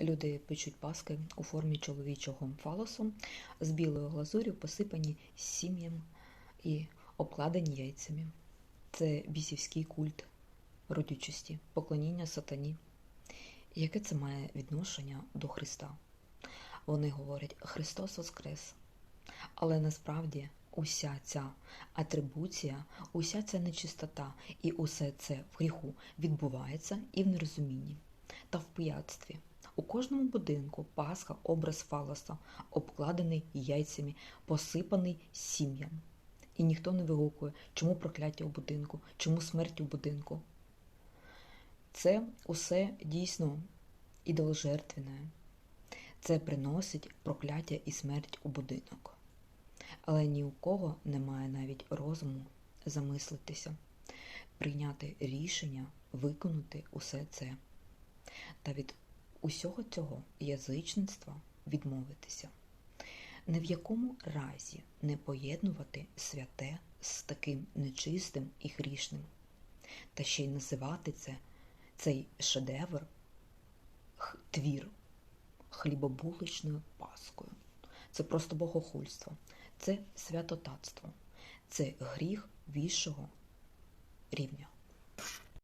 Люди печуть паски у формі чоловічого фалосу з білою глазур'ю, посипані сім'ям і обкладені яйцями. Це бісівський культ родючості, поклоніння сатані. Яке це має відношення до Христа? Вони говорять Христос Воскрес. Але насправді уся ця атрибуція, уся ця нечистота і усе це в гріху відбувається і в нерозумінні та в пияцтві. У кожному будинку Пасха образ фалоса, обкладений яйцями, посипаний сім'ям. І ніхто не вигукує, чому прокляття у будинку, чому смерть у будинку. Це усе дійсно ідоложертвене. Це приносить прокляття і смерть у будинок. Але ні у кого немає навіть розуму замислитися, прийняти рішення, виконати усе це та від усього цього язичництва відмовитися. Ні в якому разі не поєднувати святе з таким нечистим і грішним, та ще й називати це, цей шедевр, твір хлібобуличною паскою. Це просто богохульство, це святотатство, це гріх вищого рівня.